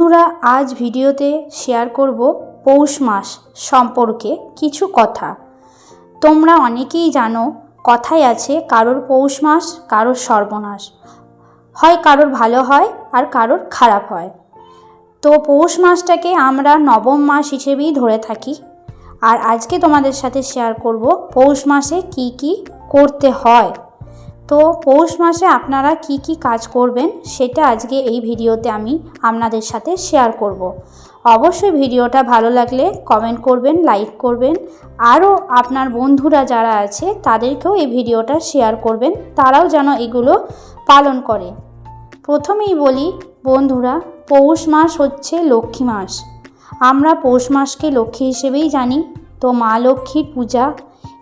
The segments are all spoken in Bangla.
বন্ধুরা, আজ ভিডিওতে শেয়ার করব পৌষ মাস সম্পর্কে কিছু কথা। তোমরা অনেকেই জানো কথাই আছে কারোর পৌষ মাস, কারোর সর্বনাশ। হয় কারোর ভালো হয় আর কারোর খারাপ হয়। তো পৌষ মাসটাকে আমরা নবম মাস হিসেবেই ধরে থাকি। আর আজকে তোমাদের সাথে শেয়ার করব পৌষ মাসে কি কি করতে হয়। তো পৌষ মাসে আপনারা কি কি কাজ করবেন সেটা আজকে এই ভিডিওতে আমি আপনাদের সাথে শেয়ার করব। অবশ্যই ভিডিওটা ভালো লাগলে কমেন্ট করবেন লাইক করবেন। আরও আপনার বন্ধুরা যারা আছে তাদেরকেও এই ভিডিওটা শেয়ার করবেন, তারাও যেন এগুলো পালন করে। প্রথমেই বলি, বন্ধুরা, পৌষ মাস হচ্ছে লক্ষ্মী মাস। আমরা পৌষ মাসকে লক্ষ্মী হিসেবেই জানি। তো মা লক্ষ্মীর পূজা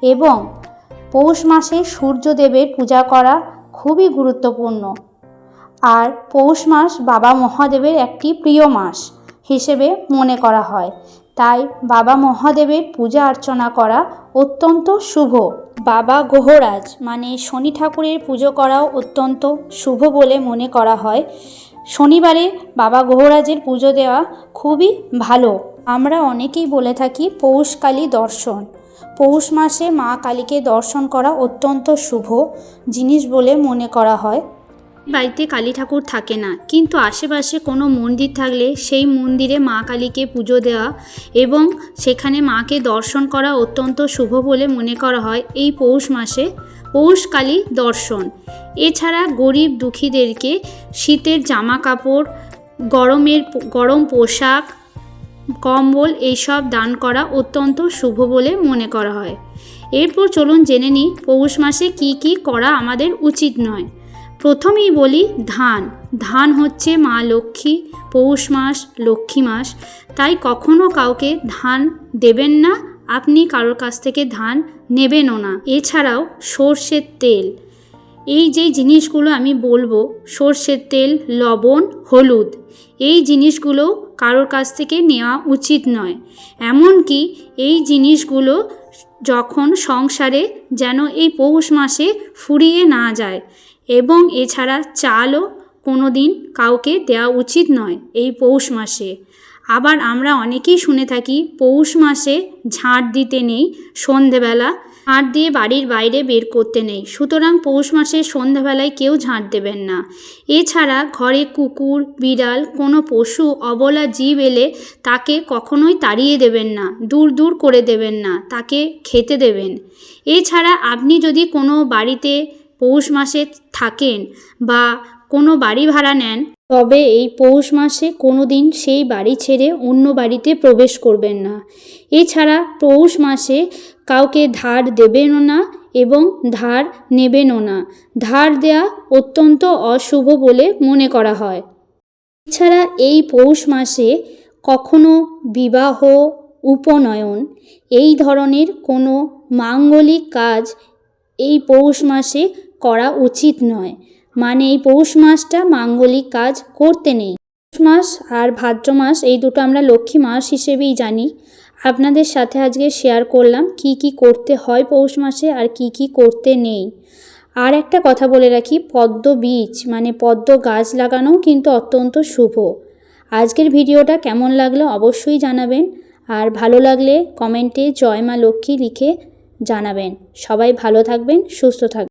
এবং পৌষ মাসে সূর্যদেবের পূজা করা খুবই গুরুত্বপূর্ণ। আর পৌষ মাস বাবা মহাদেবের একটি প্রিয় মাস হিসেবে মনে করা হয়। তাই বাবা মহাদেবের পূজা অর্চনা করা অত্যন্ত শুভ। বাবা গ্রহরাজ মানে শনি ঠাকুরের পুজো করাও অত্যন্ত শুভ বলে মনে করা হয়। শনিবারে বাবা গ্রহরাজের পুজো দেওয়া খুবই ভালো। আমরা অনেকেই বলে থাকি পৌষকালী দর্শন। পৌষ মাসে মা কালীকে দর্শন করা অত্যন্ত শুভ জিনিস বলে মনে করা হয়। বাড়িতে কালী ঠাকুর থাকে না, কিন্তু আশেপাশে কোনো মন্দির থাকলে সেই মন্দিরে মা কালীকে পুজো দেওয়া এবং সেখানে মাকে দর্শন করা অত্যন্ত শুভ বলে মনে করা হয় এই পৌষ মাসে পৌষ কালী দর্শন। এছাড়া গরিব দুঃখীদেরকে শীতের জামা কাপড়, গরমের গরম পোশাক কম্বল এইসব দান করা অত্যন্ত শুভ বলে মনে করা হয়। এরপর চলুন জেনে নিই পৌষ মাসে কি কি করা আমাদের উচিত নয়। প্রথমেই বলি ধান। ধান হচ্ছে মা লক্ষ্মী, পৌষ মাস, লক্ষ্মী মাস। তাই কখনো কাউকে ধান দেবেন না, আপনি কারোর কাছ থেকে ধান নেবেনও না। এছাড়াও সর্ষের তেল। এই যে জিনিসগুলো আমি বলব, সর্ষের তেল, লবণ, হলুদ এই জিনিসগুলো কারোর কাছ থেকে নেওয়া উচিত নয়। এমনকি এই জিনিসগুলো যখন সংসারে যেন এই পৌষ মাসে ফুরিয়ে না যায় এবং এছাড়া চালও কোনো দিন কাউকে দেওয়া উচিত নয় এই পৌষ মাসে। আবার আমরা অনেকেই শুনে থাকি, পৌষ মাসে ঝাঁট দিতে নেই, সন্ধেবেলা ঝাঁট দিয়ে বাড়ির বাইরে বের করতে নেই। সুতরাং পৌষ মাসে সন্ধ্যাবেলায় কেউ ঝাঁট দেবেন না। এছাড়া ঘরে কুকুর, বিড়াল, কোনো পশু, অবলা জীব এলে তাকে কখনোই তাড়িয়ে দেবেন না, দূর দূর করে দেবেন না, তাকে খেতে দেবেন। এছাড়া আপনি যদি কোনো বাড়িতে পৌষ মাসে থাকেন বা কোনো বাড়ি ভাড়া নেন, তবে এই পৌষ মাসে কোনো দিন সেই বাড়ি ছেড়ে অন্য বাড়িতে প্রবেশ করবেন না। এছাড়া পৌষ মাসে কাউকে ধার দেবেনও না এবং ধার নেবেনও না। ধার দেয়া অত্যন্ত অশুভ বলে মনে করা হয়। এছাড়া এই পৌষ মাসে কখনো বিবাহ, উপনয়ন এই ধরনের কোনো মাঙ্গলিক কাজ এই পৌষ মাসে করা উচিত নয়। মানে এই পৌষ মাসটা মাঙ্গলিক কাজ করতে নেই। পৌষ মাস আর ভাদ্র মাস এই দুটো আমরা লক্ষ্মী মাস হিসেবেই জানি। আপনাদের সাথে আজকে শেয়ার করলাম কি কি করতে হয় পৌষ মাসে আর কি কি করতে নেই। আর একটা কথা বলে রাখি, পদ্ম বীজ মানে পদ্ম গাছ লাগানোও কিন্তু অত্যন্ত শুভ। আজকের ভিডিওটা কেমন লাগল অবশ্যই জানাবেন। আর ভালো লাগলে কমেন্টে জয় মা লক্ষ্মী লিখে জানাবেন। সবাই ভালো থাকবেন, সুস্থ থাকবেন।